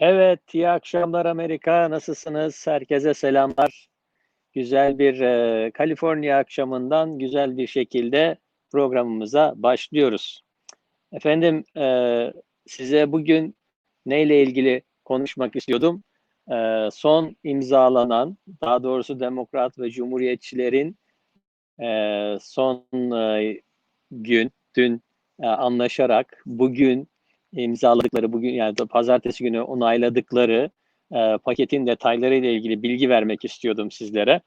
Evet, iyi akşamlar Amerika. Nasılsınız? Herkese selamlar. Güzel bir e, Kaliforniya akşamından güzel bir şekilde programımıza başlıyoruz. Efendim, e, size bugün neyle ilgili konuşmak istiyordum? E, son imzalanan, daha doğrusu Demokrat ve Cumhuriyetçilerin e, son e, gün, dün e, anlaşarak bugün imzaladıkları bugün yani pazartesi günü onayladıkları e, paketin detayları ile ilgili bilgi vermek istiyordum sizlere.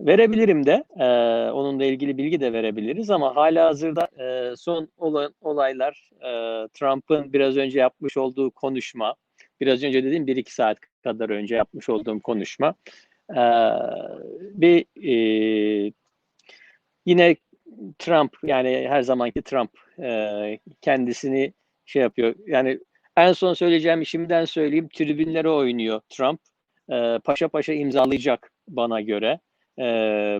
Verebilirim de e, onunla ilgili bilgi de verebiliriz ama hala hazırda e, son olan olaylar e, Trump'ın biraz önce yapmış olduğu konuşma biraz önce dediğim bir iki saat kadar önce yapmış olduğum konuşma e, bir e, yine Trump yani her zamanki Trump e, kendisini şey yapıyor. Yani en son söyleyeceğim şimdiden söyleyeyim. Tribünlere oynuyor Trump. E, paşa paşa imzalayacak bana göre. E,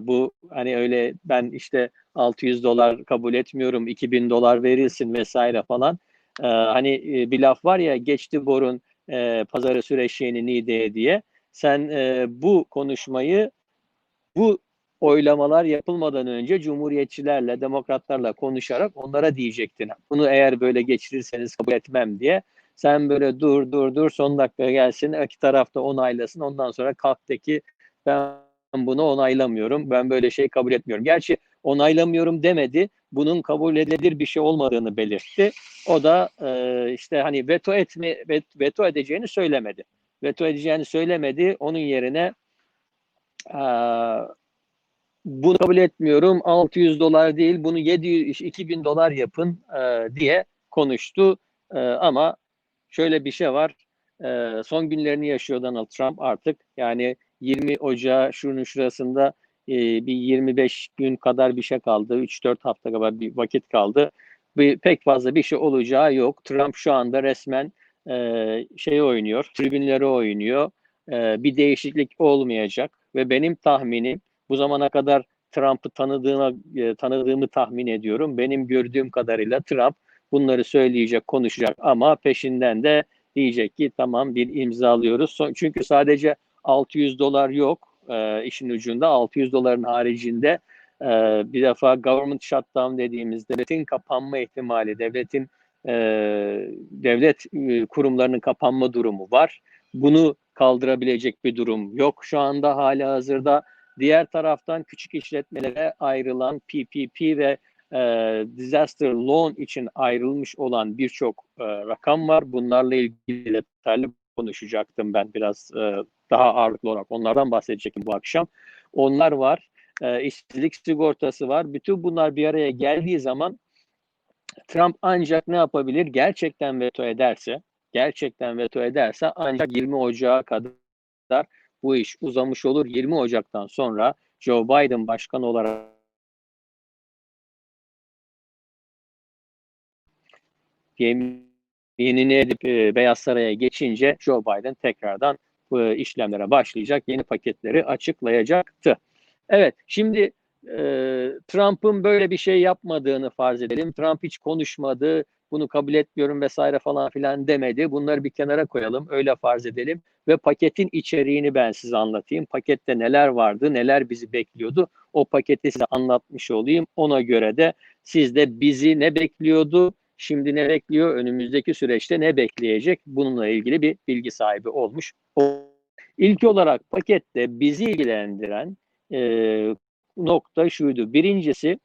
bu hani öyle ben işte 600 dolar kabul etmiyorum, 2000 dolar verilsin vesaire falan. E, hani e, bir laf var ya geçti borun e, pazarı süreşeğini nide diye. Sen e, bu konuşmayı bu oylamalar yapılmadan önce cumhuriyetçilerle, demokratlarla konuşarak onlara diyecektin. Bunu eğer böyle geçirirseniz kabul etmem diye. Sen böyle dur dur dur son dakika gelsin iki tarafta onaylasın ondan sonra kalktaki ben bunu onaylamıyorum ben böyle şey kabul etmiyorum. Gerçi onaylamıyorum demedi bunun kabul edilebilir bir şey olmadığını belirtti. O da e, işte hani veto etme veto edeceğini söylemedi. Veto edeceğini söylemedi. Onun yerine e, bunu kabul etmiyorum 600 dolar değil bunu 700 2000 dolar yapın e, diye konuştu. E, ama şöyle bir şey var e, son günlerini yaşıyor Donald Trump artık. Yani 20 Ocağı şunun şurasında e, bir 25 gün kadar bir şey kaldı 3-4 hafta kadar bir vakit kaldı. Bir, pek fazla bir şey olacağı yok. Trump şu anda resmen e, şey oynuyor tribünleri oynuyor. E, bir değişiklik olmayacak ve benim tahminim bu zamana kadar Trump'ı tanıdığına e, tanıdığımı tahmin ediyorum. Benim gördüğüm kadarıyla Trump bunları söyleyecek, konuşacak ama peşinden de diyecek ki tamam bir imzalıyoruz. Çünkü sadece 600 dolar yok e, işin ucunda. 600 doların haricinde e, bir defa government shutdown dediğimiz devletin kapanma ihtimali, devletin e, devlet e, kurumlarının kapanma durumu var. Bunu kaldırabilecek bir durum yok şu anda hala hazırda. Diğer taraftan küçük işletmelere ayrılan PPP ve e, disaster loan için ayrılmış olan birçok e, rakam var. Bunlarla ilgili detaylı konuşacaktım ben biraz e, daha ağırlıklı olarak. Onlardan bahsedecektim bu akşam. Onlar var. E, işsizlik sigortası var. Bütün bunlar bir araya geldiği zaman Trump ancak ne yapabilir? Gerçekten veto ederse, gerçekten veto ederse ancak 20 Ocağı kadar bu iş uzamış olur. 20 Ocak'tan sonra Joe Biden başkan olarak yeminini edip e, Beyaz Saray'a geçince Joe Biden tekrardan bu işlemlere başlayacak, yeni paketleri açıklayacaktı. Evet, şimdi e, Trump'ın böyle bir şey yapmadığını farz edelim. Trump hiç konuşmadı, bunu kabul etmiyorum vesaire falan filan demedi. Bunları bir kenara koyalım, öyle farz edelim ve paketin içeriğini ben size anlatayım. Pakette neler vardı, neler bizi bekliyordu. O paketi size anlatmış olayım. Ona göre de siz de bizi ne bekliyordu, şimdi ne bekliyor, önümüzdeki süreçte ne bekleyecek bununla ilgili bir bilgi sahibi olmuş. İlk olarak pakette bizi ilgilendiren e, nokta şuydu. Birincisi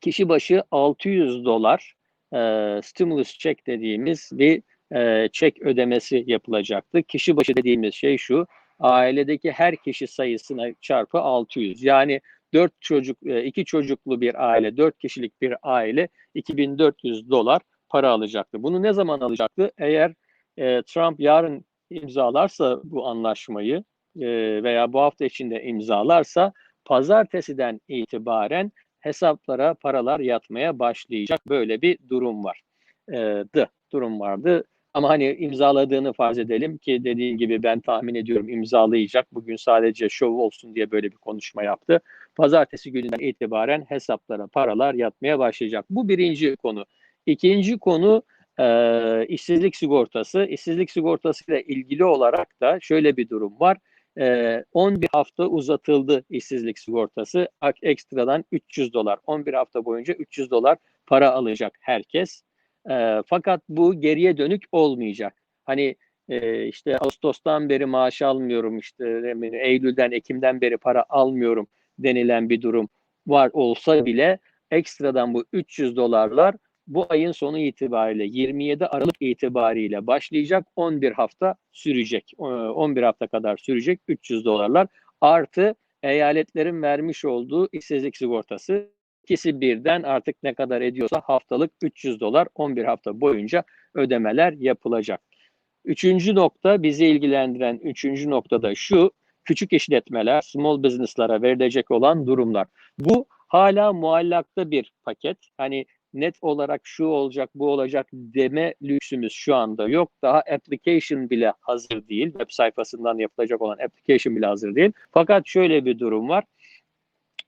kişi başı 600 dolar e, stimulus check dediğimiz bir e, çek ödemesi yapılacaktı. Kişi başı dediğimiz şey şu, ailedeki her kişi sayısına çarpı 600. Yani 4 çocuk, 2 e, çocuklu bir aile, 4 kişilik bir aile 2400 dolar para alacaktı. Bunu ne zaman alacaktı? Eğer e, Trump yarın imzalarsa bu anlaşmayı e, veya bu hafta içinde imzalarsa pazartesiden itibaren hesaplara paralar yatmaya başlayacak böyle bir durum var. E, dı durum vardı. Ama hani imzaladığını farz edelim ki dediğim gibi ben tahmin ediyorum imzalayacak. Bugün sadece şov olsun diye böyle bir konuşma yaptı. Pazartesi gününden itibaren hesaplara paralar yatmaya başlayacak. Bu birinci konu. İkinci konu e, işsizlik sigortası. İşsizlik sigortası ile ilgili olarak da şöyle bir durum var. E, 11 hafta uzatıldı işsizlik sigortası. Ekstradan 300 dolar. 11 hafta boyunca 300 dolar para alacak herkes. E, fakat bu geriye dönük olmayacak. Hani e, işte Ağustos'tan beri maaş almıyorum işte Eylül'den Ekim'den beri para almıyorum denilen bir durum var olsa bile ekstradan bu 300 dolarlar bu ayın sonu itibariyle 27 Aralık itibariyle başlayacak 11 hafta sürecek. 11 hafta kadar sürecek 300 dolarlar artı eyaletlerin vermiş olduğu işsizlik sigortası ikisi birden artık ne kadar ediyorsa haftalık 300 dolar 11 hafta boyunca ödemeler yapılacak. Üçüncü nokta bizi ilgilendiren üçüncü nokta da şu küçük işletmeler, small business'lara verilecek olan durumlar. Bu hala muallakta bir paket. Hani net olarak şu olacak, bu olacak deme lüksümüz şu anda yok. Daha application bile hazır değil. Web sayfasından yapılacak olan application bile hazır değil. Fakat şöyle bir durum var.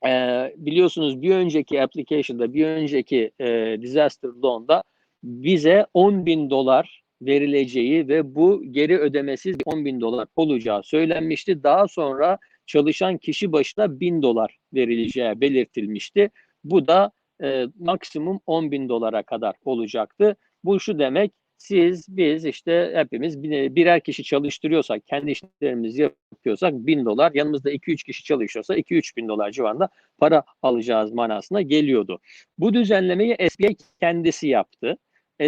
Ee, biliyorsunuz bir önceki application'da, bir önceki e, disaster loan'da bize 10 bin dolar verileceği ve bu geri ödemesiz 10 bin dolar olacağı söylenmişti. Daha sonra çalışan kişi başına 1000 dolar verileceği belirtilmişti. Bu da e, maksimum 10 bin dolara kadar olacaktı. Bu şu demek siz, biz işte hepimiz birer kişi çalıştırıyorsak, kendi işlerimizi yapıyorsak 1000 dolar, yanımızda 2-3 kişi çalışıyorsa 2-3 bin dolar civarında para alacağız manasına geliyordu. Bu düzenlemeyi SBA kendisi yaptı.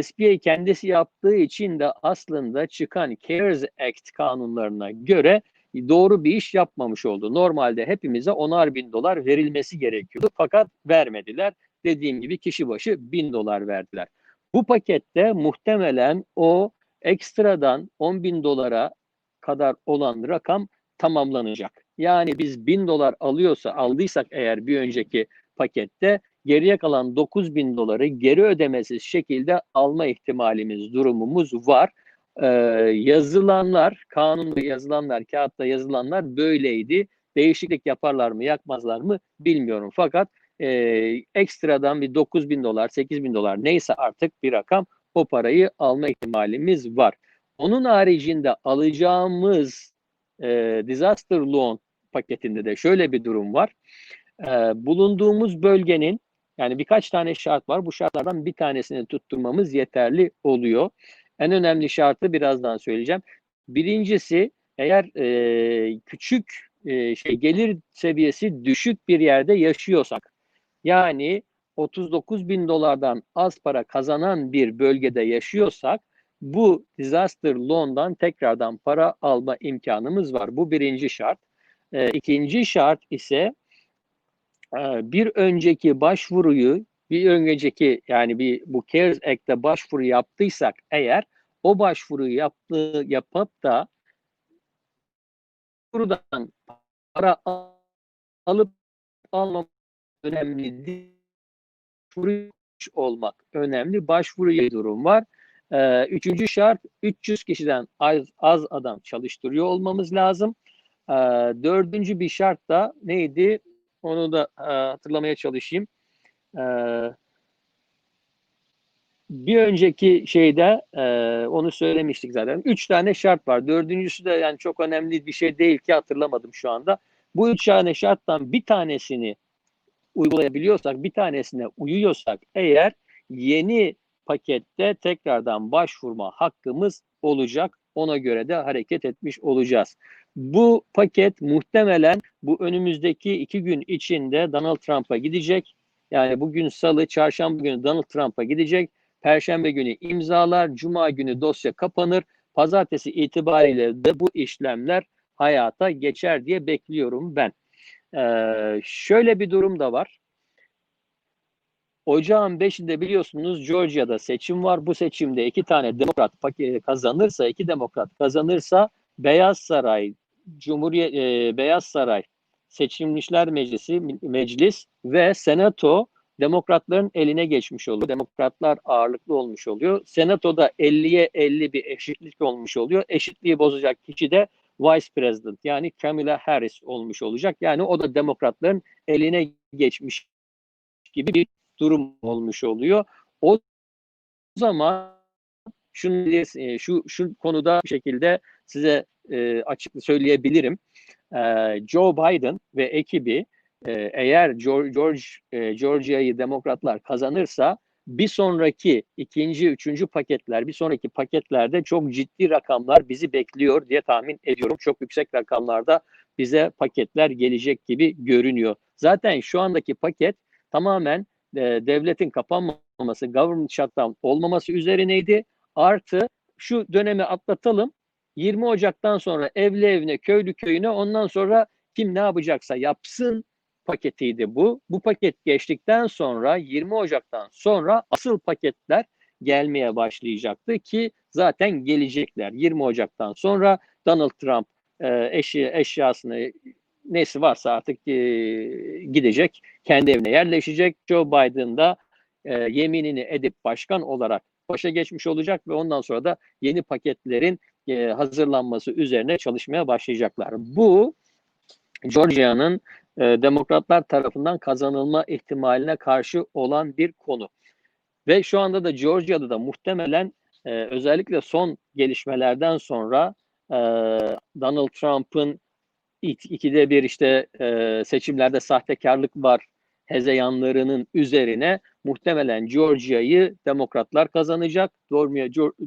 SBA kendisi yaptığı için de aslında çıkan CARES Act kanunlarına göre doğru bir iş yapmamış oldu. Normalde hepimize onar bin dolar verilmesi gerekiyordu fakat vermediler. Dediğim gibi kişi başı bin dolar verdiler. Bu pakette muhtemelen o ekstradan 10 bin dolara kadar olan rakam tamamlanacak. Yani biz bin dolar alıyorsa aldıysak eğer bir önceki pakette geriye kalan 9 bin doları geri ödemesiz şekilde alma ihtimalimiz, durumumuz var. Ee, yazılanlar, kanunda yazılanlar, kağıtta yazılanlar böyleydi. Değişiklik yaparlar mı, yapmazlar mı bilmiyorum. Fakat e, ekstradan bir 9 bin dolar, 8 bin dolar neyse artık bir rakam o parayı alma ihtimalimiz var. Onun haricinde alacağımız e, disaster loan paketinde de şöyle bir durum var. E, bulunduğumuz bölgenin yani birkaç tane şart var. Bu şartlardan bir tanesini tutturmamız yeterli oluyor. En önemli şartı birazdan söyleyeceğim. Birincisi eğer e, küçük e, şey gelir seviyesi düşük bir yerde yaşıyorsak yani 39 bin dolardan az para kazanan bir bölgede yaşıyorsak bu disaster loan'dan tekrardan para alma imkanımız var. Bu birinci şart. E, ikinci şart ise ee, bir önceki başvuruyu bir önceki yani bir bu CARES Act'te başvuru yaptıysak eğer o başvuruyu yaptığı yapıp da buradan para alıp almamak önemli değil. Başvuru olmak önemli. Başvuruya durum var. Ee, üçüncü şart 300 kişiden az, az adam çalıştırıyor olmamız lazım. Ee, dördüncü bir şart da neydi? Onu da e, hatırlamaya çalışayım. E, bir önceki şeyde e, onu söylemiştik zaten. Üç tane şart var. Dördüncüsü de yani çok önemli bir şey değil ki hatırlamadım şu anda. Bu üç tane şarttan bir tanesini uygulayabiliyorsak, bir tanesine uyuyorsak eğer yeni pakette tekrardan başvurma hakkımız olacak. Ona göre de hareket etmiş olacağız. Bu paket muhtemelen bu önümüzdeki iki gün içinde Donald Trump'a gidecek. Yani bugün salı, çarşamba günü Donald Trump'a gidecek. Perşembe günü imzalar, cuma günü dosya kapanır. Pazartesi itibariyle de bu işlemler hayata geçer diye bekliyorum ben. Ee, şöyle bir durum da var. Ocağın 5'inde biliyorsunuz Georgia'da seçim var. Bu seçimde iki tane demokrat kazanırsa, iki demokrat kazanırsa Beyaz Saray Cumhuriyet e, Beyaz Saray Seçilmişler Meclisi Meclis ve Senato Demokratların eline geçmiş oluyor. Demokratlar ağırlıklı olmuş oluyor. Senato'da 50'ye 50 bir eşitlik olmuş oluyor. Eşitliği bozacak kişi de Vice President yani Kamala Harris olmuş olacak. Yani o da demokratların eline geçmiş gibi bir durum olmuş oluyor. O zaman şunu e, şu şu konuda bir şekilde size e, açık söyleyebilirim. E, Joe Biden ve ekibi e, eğer George e, Georgia'yı demokratlar kazanırsa bir sonraki ikinci, üçüncü paketler, bir sonraki paketlerde çok ciddi rakamlar bizi bekliyor diye tahmin ediyorum. Çok yüksek rakamlarda bize paketler gelecek gibi görünüyor. Zaten şu andaki paket tamamen e, devletin kapanmaması, government shutdown olmaması üzerineydi. Artı şu dönemi atlatalım. 20 Ocak'tan sonra evli evine, köylü köyüne ondan sonra kim ne yapacaksa yapsın paketiydi bu. Bu paket geçtikten sonra 20 Ocak'tan sonra asıl paketler gelmeye başlayacaktı ki zaten gelecekler. 20 Ocak'tan sonra Donald Trump e, eşi eşyasını nesi varsa artık e, gidecek, kendi evine yerleşecek. Joe Biden da e, yeminini edip başkan olarak başa geçmiş olacak ve ondan sonra da yeni paketlerin e, hazırlanması üzerine çalışmaya başlayacaklar. Bu Georgia'nın e, demokratlar tarafından kazanılma ihtimaline karşı olan bir konu. Ve şu anda da Georgia'da da muhtemelen e, özellikle son gelişmelerden sonra e, Donald Trump'ın ikide bir işte e, seçimlerde sahtekarlık var hezeyanlarının üzerine muhtemelen Georgia'yı demokratlar kazanacak.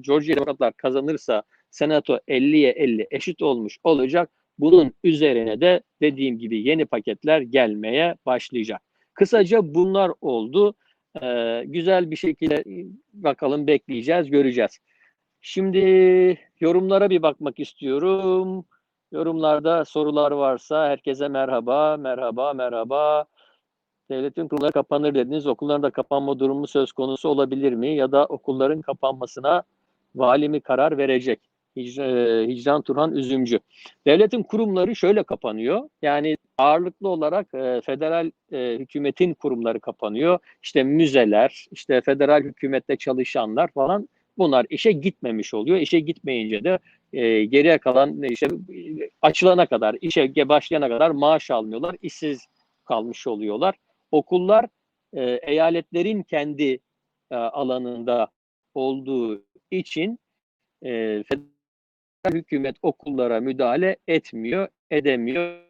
Georgia demokratlar kazanırsa senato 50'ye 50 eşit olmuş olacak bunun üzerine de dediğim gibi yeni paketler gelmeye başlayacak. Kısaca bunlar oldu. Ee, güzel bir şekilde bakalım bekleyeceğiz, göreceğiz. Şimdi yorumlara bir bakmak istiyorum. Yorumlarda sorular varsa herkese merhaba, merhaba, merhaba. Devletin kurumları kapanır dediniz. Okulların da kapanma durumu söz konusu olabilir mi? Ya da okulların kapanmasına vali mi karar verecek? Hicran Turhan Üzümcü. Devletin kurumları şöyle kapanıyor. Yani ağırlıklı olarak e, federal e, hükümetin kurumları kapanıyor. İşte müzeler, işte federal hükümette çalışanlar falan bunlar işe gitmemiş oluyor. İşe gitmeyince de e, geriye kalan işte açılana kadar, işe başlayana kadar maaş almıyorlar. işsiz kalmış oluyorlar. Okullar e, eyaletlerin kendi e, alanında olduğu için e, hükümet okullara müdahale etmiyor, edemiyor.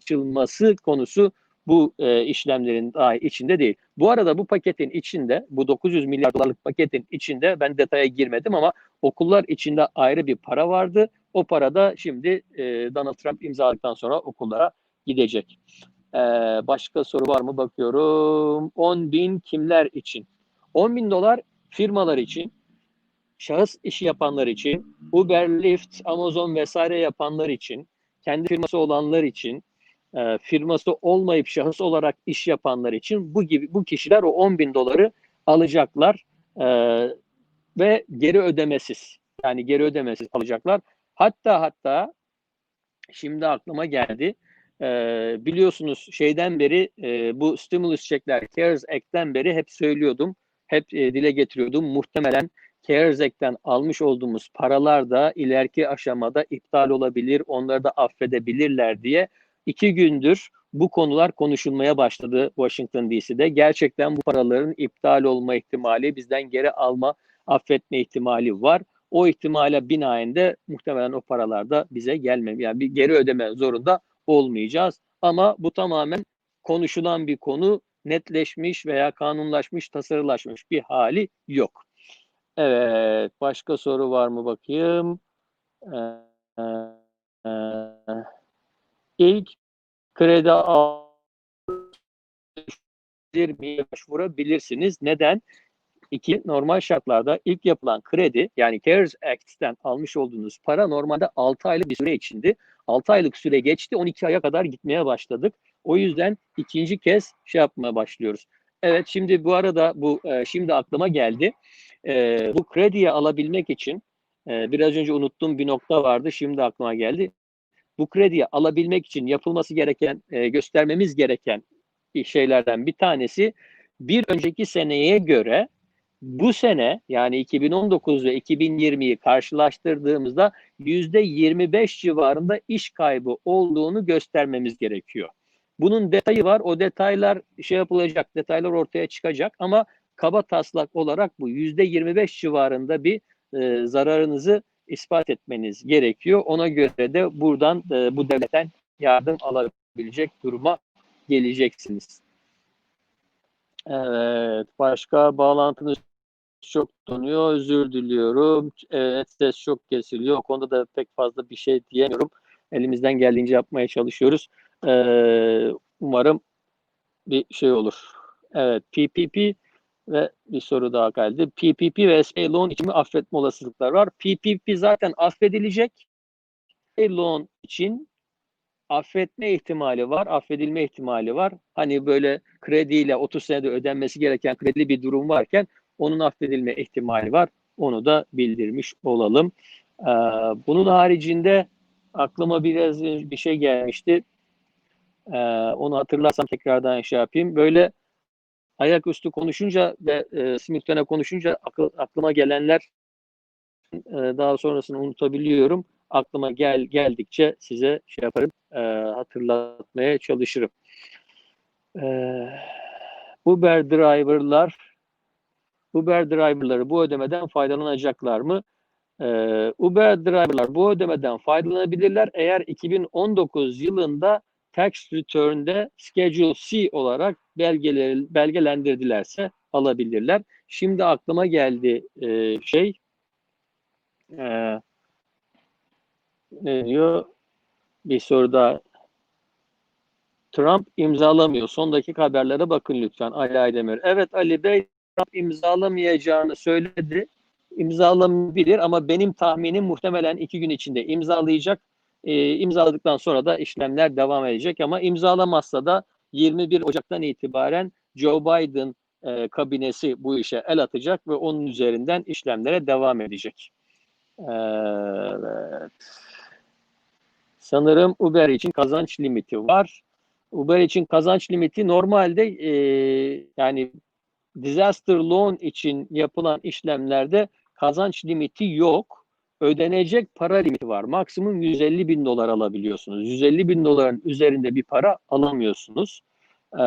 Açılması konusu bu e, işlemlerin dahi içinde değil. Bu arada bu paketin içinde, bu 900 milyar dolarlık paketin içinde ben detaya girmedim ama okullar içinde ayrı bir para vardı. O para da şimdi e, Donald Trump imzaladıktan sonra okullara gidecek. E, başka soru var mı bakıyorum. 10 bin kimler için? 10 bin dolar firmalar için, şahıs işi yapanlar için, Uber, Lyft, Amazon vesaire yapanlar için, kendi firması olanlar için, e, firması olmayıp şahıs olarak iş yapanlar için bu gibi bu kişiler o 10 bin doları alacaklar e, ve geri ödemesiz. Yani geri ödemesiz alacaklar. Hatta hatta şimdi aklıma geldi. E, biliyorsunuz şeyden beri e, bu stimulus çekler CARES Act'ten beri hep söylüyordum. Hep e, dile getiriyordum. Muhtemelen CARES Act'ten almış olduğumuz paralar da ileriki aşamada iptal olabilir, onları da affedebilirler diye iki gündür bu konular konuşulmaya başladı Washington DC'de. Gerçekten bu paraların iptal olma ihtimali, bizden geri alma, affetme ihtimali var. O ihtimale binaen de muhtemelen o paralar da bize gelmem. Yani bir geri ödeme zorunda olmayacağız. Ama bu tamamen konuşulan bir konu netleşmiş veya kanunlaşmış, tasarılaşmış bir hali yok. Evet, başka soru var mı bakayım? Ee, e, ilk kredi mi başvurabilirsiniz. Neden? İki, normal şartlarda ilk yapılan kredi yani CARES Act'ten almış olduğunuz para normalde 6 aylık bir süre içindi. 6 aylık süre geçti 12 aya kadar gitmeye başladık. O yüzden ikinci kez şey yapmaya başlıyoruz. Evet şimdi bu arada bu e, şimdi aklıma geldi. E, bu krediye alabilmek için e, biraz önce unuttuğum bir nokta vardı. Şimdi aklıma geldi. Bu krediyi alabilmek için yapılması gereken, e, göstermemiz gereken şeylerden bir tanesi bir önceki seneye göre bu sene yani 2019 ve 2020'yi karşılaştırdığımızda yüzde 25 civarında iş kaybı olduğunu göstermemiz gerekiyor. Bunun detayı var. O detaylar şey yapılacak, detaylar ortaya çıkacak ama kaba taslak olarak bu yüzde 25 civarında bir e, zararınızı ispat etmeniz gerekiyor. Ona göre de buradan e, bu devletten yardım alabilecek duruma geleceksiniz. Evet, başka bağlantınız çok donuyor. Özür diliyorum. Evet, ses çok kesiliyor. O konuda da pek fazla bir şey diyemiyorum. Elimizden geldiğince yapmaya çalışıyoruz. Ee, umarım bir şey olur. Evet, PPP ve bir soru daha geldi. PPP ve SBA loan için mi affetme olasılıklar var? PPP zaten affedilecek. SBA loan için affetme ihtimali var, affedilme ihtimali var. Hani böyle krediyle 30 senede ödenmesi gereken kredi bir durum varken onun affedilme ihtimali var. Onu da bildirmiş olalım. Ee, bunun haricinde aklıma biraz bir şey gelmişti. Ee, onu hatırlarsam tekrardan şey yapayım. Böyle ayaküstü konuşunca ve e, simultane konuşunca akıl, aklıma gelenler e, daha sonrasını unutabiliyorum. Aklıma gel geldikçe size şey yaparım, e, hatırlatmaya çalışırım. E, Uber driverlar Uber driverları bu ödemeden faydalanacaklar mı? Ee, Uber driverlar bu ödemeden faydalanabilirler eğer 2019 yılında tax return'de Schedule C olarak belgeleri, belgelendirdilerse alabilirler. Şimdi aklıma geldi e, şey e, ne diyor? Bir soru daha. Trump imzalamıyor. Son dakika haberlere bakın lütfen Ali Aydemir. Evet Ali Bey Trump imzalamayacağını söyledi. İmzalamayabilir ama benim tahminim muhtemelen iki gün içinde imzalayacak. E, imzaladıktan sonra da işlemler devam edecek ama imzalamazsa da 21 Ocak'tan itibaren Joe Biden e, kabinesi bu işe el atacak ve onun üzerinden işlemlere devam edecek. Evet. Sanırım Uber için kazanç limiti var. Uber için kazanç limiti normalde e, yani disaster loan için yapılan işlemlerde kazanç limiti yok. Ödenecek para limiti var. Maksimum 150 bin dolar alabiliyorsunuz. 150 bin doların üzerinde bir para alamıyorsunuz. Ee,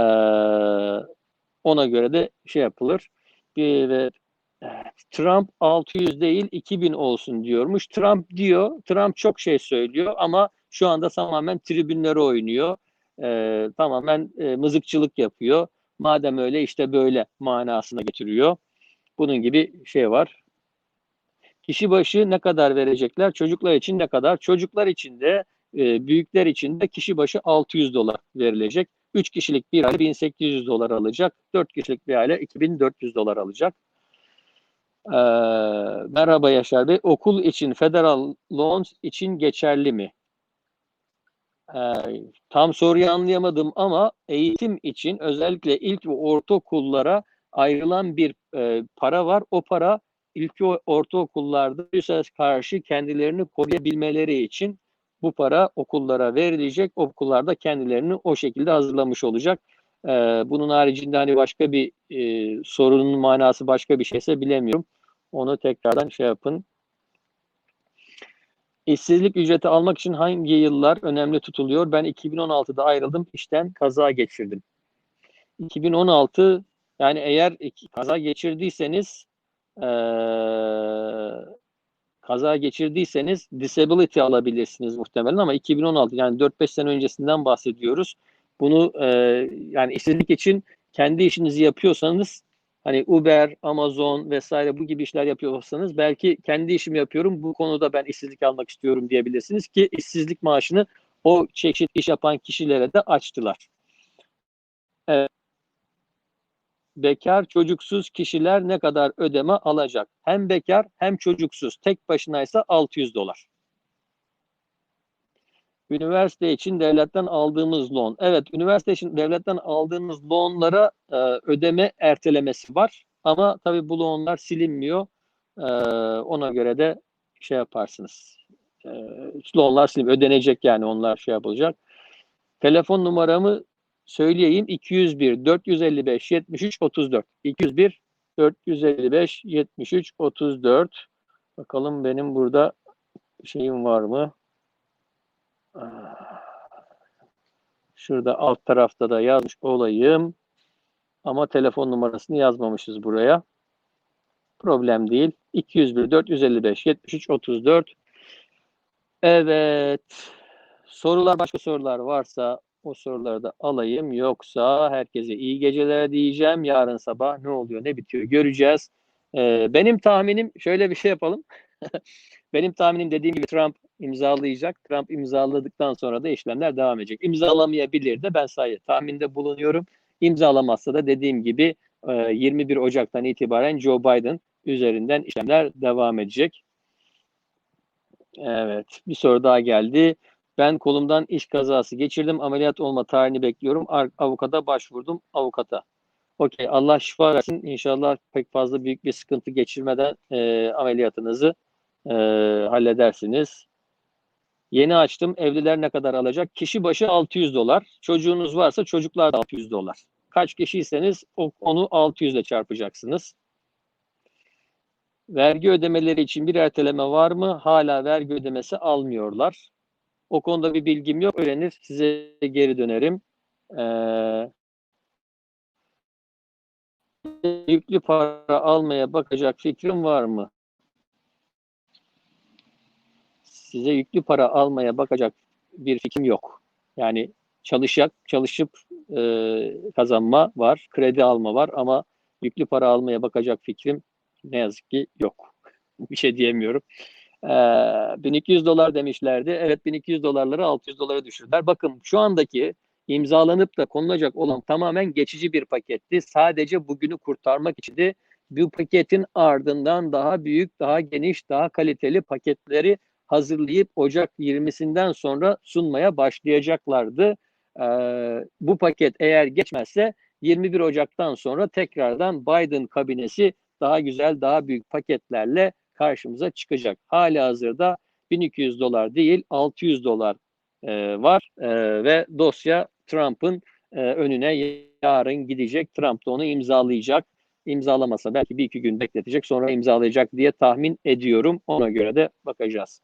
ona göre de şey yapılır. Bir, ve Trump 600 değil 2000 olsun diyormuş. Trump diyor, Trump çok şey söylüyor ama şu anda tamamen tribünlere oynuyor. Ee, tamamen e, mızıkçılık yapıyor. Madem öyle işte böyle manasına getiriyor. Bunun gibi şey var. Kişi başı ne kadar verecekler? Çocuklar için ne kadar? Çocuklar için de e, büyükler için de kişi başı 600 dolar verilecek. 3 kişilik bir aile 1800 dolar alacak. 4 kişilik bir aile 2400 dolar alacak. Ee, merhaba Yaşar Bey. Okul için federal loans için geçerli mi? Ee, tam soruyu anlayamadım ama eğitim için özellikle ilk ve ortaokullara ayrılan bir e, para var. O para ilk ortaokullarda virüse karşı kendilerini koruyabilmeleri için bu para okullara verilecek. Okullarda kendilerini o şekilde hazırlamış olacak. Ee, bunun haricinde hani başka bir e, sorunun manası başka bir şeyse bilemiyorum. Onu tekrardan şey yapın. İşsizlik ücreti almak için hangi yıllar önemli tutuluyor? Ben 2016'da ayrıldım, işten kaza geçirdim. 2016 yani eğer kaza geçirdiyseniz ee, kaza geçirdiyseniz disability alabilirsiniz muhtemelen ama 2016 yani 4-5 sene öncesinden bahsediyoruz. Bunu e, yani işsizlik için kendi işinizi yapıyorsanız hani Uber, Amazon vesaire bu gibi işler yapıyorsanız belki kendi işimi yapıyorum bu konuda ben işsizlik almak istiyorum diyebilirsiniz ki işsizlik maaşını o çeşit iş yapan kişilere de açtılar. Evet. Bekar çocuksuz kişiler ne kadar ödeme alacak? Hem bekar hem çocuksuz. Tek başınaysa 600 dolar. Üniversite için devletten aldığımız loan. Evet, üniversite için devletten aldığınız loanlara e, ödeme ertelemesi var. Ama tabii bu loanlar silinmiyor. E, ona göre de şey yaparsınız. E, loanlar silinmiyor. Ödenecek yani onlar şey yapılacak. Telefon numaramı söyleyeyim. 201 455 73 34. 201 455 73 34. Bakalım benim burada şeyim var mı? Şurada alt tarafta da yazmış olayım. Ama telefon numarasını yazmamışız buraya. Problem değil. 201 455 73 34. Evet. Sorular başka sorular varsa o soruları da alayım. Yoksa herkese iyi geceler diyeceğim. Yarın sabah ne oluyor ne bitiyor göreceğiz. Ee, benim tahminim şöyle bir şey yapalım. benim tahminim dediğim gibi Trump imzalayacak. Trump imzaladıktan sonra da işlemler devam edecek. İmzalamayabilir de ben sadece tahminde bulunuyorum. İmzalamazsa da dediğim gibi 21 Ocak'tan itibaren Joe Biden üzerinden işlemler devam edecek. Evet, bir soru daha geldi. Ben kolumdan iş kazası geçirdim. Ameliyat olma tarihini bekliyorum. Avukata başvurdum. Avukata. Okey. Allah şifa versin. İnşallah pek fazla büyük bir sıkıntı geçirmeden e, ameliyatınızı e, halledersiniz. Yeni açtım. Evliler ne kadar alacak? Kişi başı 600 dolar. Çocuğunuz varsa çocuklar da 600 dolar. Kaç kişiyseniz onu 600 ile çarpacaksınız. Vergi ödemeleri için bir erteleme var mı? Hala vergi ödemesi almıyorlar. O konuda bir bilgim yok. Öğrenir size geri dönerim. Ee, yüklü para almaya bakacak fikrim var mı? Size yüklü para almaya bakacak bir fikrim yok. Yani çalışacak, çalışıp e, kazanma var, kredi alma var ama yüklü para almaya bakacak fikrim ne yazık ki yok. bir şey diyemiyorum. Ee, 1200 dolar demişlerdi. Evet 1200 dolarları 600 dolara düşürdüler. Bakın şu andaki imzalanıp da konulacak olan tamamen geçici bir paketti. Sadece bugünü kurtarmak içindi. Bu paketin ardından daha büyük, daha geniş, daha kaliteli paketleri hazırlayıp Ocak 20'sinden sonra sunmaya başlayacaklardı. Ee, bu paket eğer geçmezse 21 Ocak'tan sonra tekrardan Biden kabinesi daha güzel, daha büyük paketlerle karşımıza çıkacak. Hali hazırda 1200 dolar değil 600 dolar e, var e, ve dosya Trump'ın e, önüne yarın gidecek. Trump da onu imzalayacak. İmzalamasa belki bir iki gün bekletecek sonra imzalayacak diye tahmin ediyorum. Ona göre de bakacağız.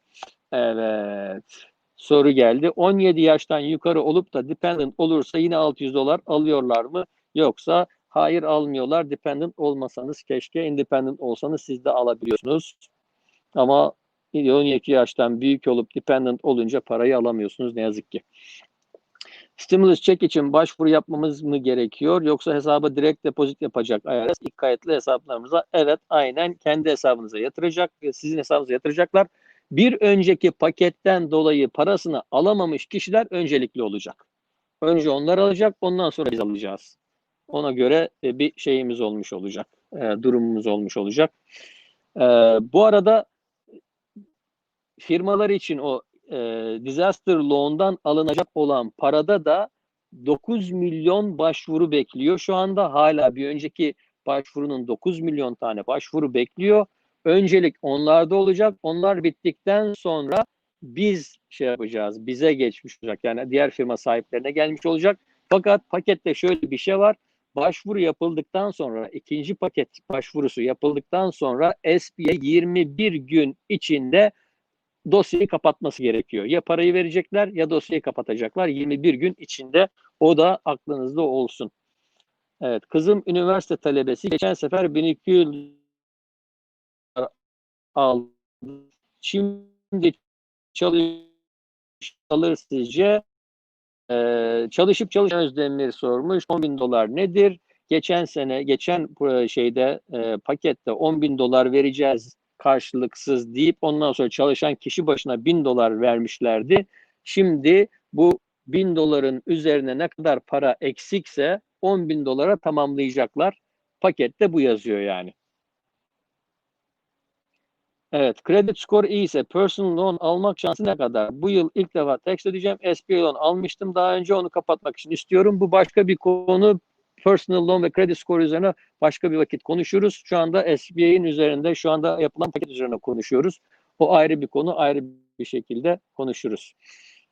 Evet. Soru geldi. 17 yaştan yukarı olup da dependent olursa yine 600 dolar alıyorlar mı? Yoksa hayır almıyorlar. Dependent olmasanız keşke independent olsanız siz de alabiliyorsunuz. Ama 12 yaştan büyük olup dependent olunca parayı alamıyorsunuz ne yazık ki. Stimulus check için başvuru yapmamız mı gerekiyor yoksa hesaba direkt depozit yapacak IRS ilk kayıtlı hesaplarımıza? Evet aynen kendi hesabınıza yatıracak sizin hesabınıza yatıracaklar. Bir önceki paketten dolayı parasını alamamış kişiler öncelikli olacak. Önce onlar alacak ondan sonra biz alacağız. Ona göre e, bir şeyimiz olmuş olacak. E, durumumuz olmuş olacak. E, bu arada firmalar için o disaster loan'dan alınacak olan parada da 9 milyon başvuru bekliyor. Şu anda hala bir önceki başvurunun 9 milyon tane başvuru bekliyor. Öncelik onlarda olacak. Onlar bittikten sonra biz şey yapacağız. Bize geçmiş olacak. Yani diğer firma sahiplerine gelmiş olacak. Fakat pakette şöyle bir şey var. Başvuru yapıldıktan sonra ikinci paket başvurusu yapıldıktan sonra SBA 21 gün içinde dosyayı kapatması gerekiyor. Ya parayı verecekler ya dosyayı kapatacaklar 21 gün içinde. O da aklınızda olsun. Evet, kızım üniversite talebesi. Geçen sefer 1200 aldı. Şimdi çalışır sizce? Ee, çalışıp çalışan Özdemir sormuş. 10 bin dolar nedir? Geçen sene, geçen şeyde e, pakette 10 bin dolar vereceğiz karşılıksız deyip ondan sonra çalışan kişi başına bin dolar vermişlerdi. Şimdi bu bin doların üzerine ne kadar para eksikse 10 bin dolara tamamlayacaklar. Pakette bu yazıyor yani. Evet, kredi skor iyiyse personal loan almak şansı ne kadar? Bu yıl ilk defa tax ödeyeceğim. SBA loan almıştım daha önce onu kapatmak için istiyorum. Bu başka bir konu personal loan ve kredi skor üzerine başka bir vakit konuşuruz. Şu anda SBA'in üzerinde şu anda yapılan paket üzerine konuşuyoruz. O ayrı bir konu, ayrı bir şekilde konuşuruz.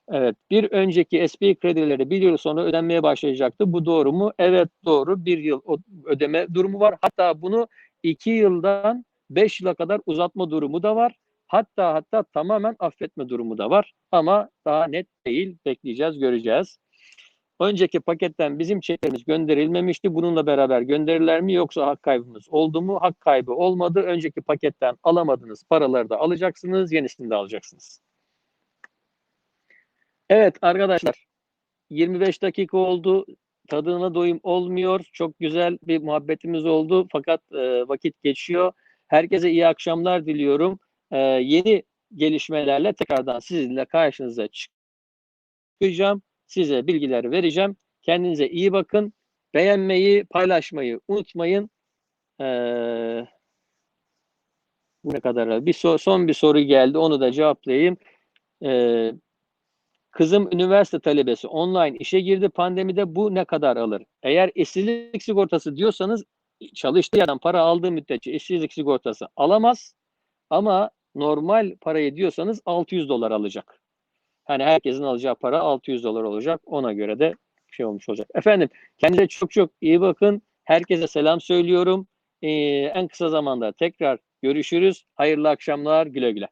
Evet, bir önceki SBA kredileri bir yıl sonra ödenmeye başlayacaktı. Bu doğru mu? Evet doğru. Bir yıl ödeme durumu var. Hatta bunu iki yıldan beş yıla kadar uzatma durumu da var. Hatta hatta tamamen affetme durumu da var. Ama daha net değil. Bekleyeceğiz, göreceğiz. Önceki paketten bizim çeklerimiz gönderilmemişti. Bununla beraber gönderirler mi yoksa hak kaybımız oldu mu? Hak kaybı olmadı. Önceki paketten alamadığınız paraları da alacaksınız. Yenisini de alacaksınız. Evet arkadaşlar 25 dakika oldu. Tadına doyum olmuyor. Çok güzel bir muhabbetimiz oldu. Fakat e, vakit geçiyor. Herkese iyi akşamlar diliyorum. E, yeni gelişmelerle tekrardan sizinle karşınıza çıkacağım. Size bilgiler vereceğim. Kendinize iyi bakın. Beğenmeyi, paylaşmayı unutmayın. Ee, bu ne kadar? Bir so- son bir soru geldi. Onu da cevaplayayım. Ee, kızım üniversite talebesi online işe girdi pandemide bu ne kadar alır? Eğer işsizlik sigortası diyorsanız çalıştığı yerden para aldığı müddetçe işsizlik sigortası alamaz. Ama normal parayı diyorsanız 600 dolar alacak. Hani herkesin alacağı para 600 dolar olacak. Ona göre de şey olmuş olacak. Efendim kendinize çok çok iyi bakın. Herkese selam söylüyorum. Ee, en kısa zamanda tekrar görüşürüz. Hayırlı akşamlar. Güle güle.